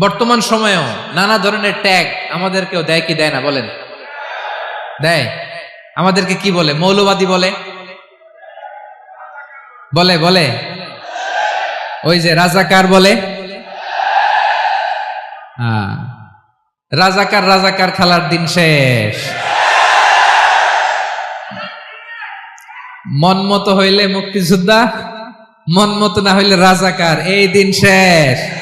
বর্তমান সময়েও নানা ধরনের ট্যাগ আমাদেরকেও দেয় কি দেয় না বলেন? দেয়। আমাদেরকে কি বলে? মৌলবাদী বলে? বলে বলে? ওই যে রাজাকার বলে? হ্যাঁ। রাজাকার রাজাকার খেলার দিন শেষ। মন মতো হইলে মুক্তিযোদ্ধা, মন মতো না হইলে রাজাকার, এই দিন শেষ।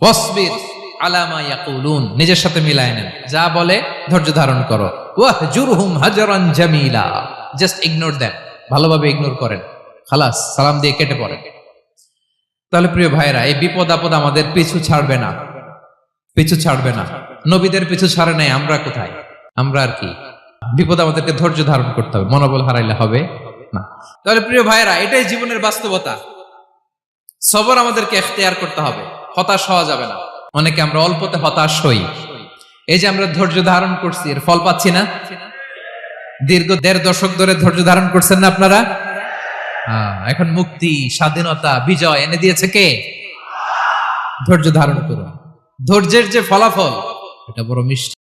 ওয়াসবির আলামা ইয়াকুলুন। নিজের সাথে মিলায় নেন। যা বলে ধৈর্য ধারণ করো। ওয়াহ জুরহুম হাজারান জামিলা। জাস্ট ইগনোর দেন। ভালোভাবে ইগনোর করেন। খালাস, সালাম দিয়ে কেটে পড়েন। তাহলে প্রিয় ভাইরা এই বিপদ আপদ আমাদের পিছু ছাড়বে না। পিছু ছাড়বে না। নবীদের পিছু ছাড়ে নাই, আমরা কোথায়? আমরা আর কি? বিপদ আমাদেরকে ধৈর্য ধারণ করতে হবে। মনোবল হারাইলে হবে না। তাহলে প্রিয় ভাইরা এটাই জীবনের বাস্তবতা। সবর আমাদেরকে এখতিয়ার করতে হবে হতাশ হওয়া যাবে না। অনেকে আমরা অল্পতে হতাশ হই। এই যে আমরা ধৈর্য ধারণ করছি এর ফল পাচ্ছি না? দীর্ঘ দেড় দশক ধরে ধৈর্য ধারণ করছেন না আপনারা? হ্যাঁ, এখন মুক্তি স্বাধীনতা বিজয় এনে দিয়েছে কে? ধৈর্য ধারণ করুন। ধৈর্যের যে ফলাফল এটা বড় মিষ্টি।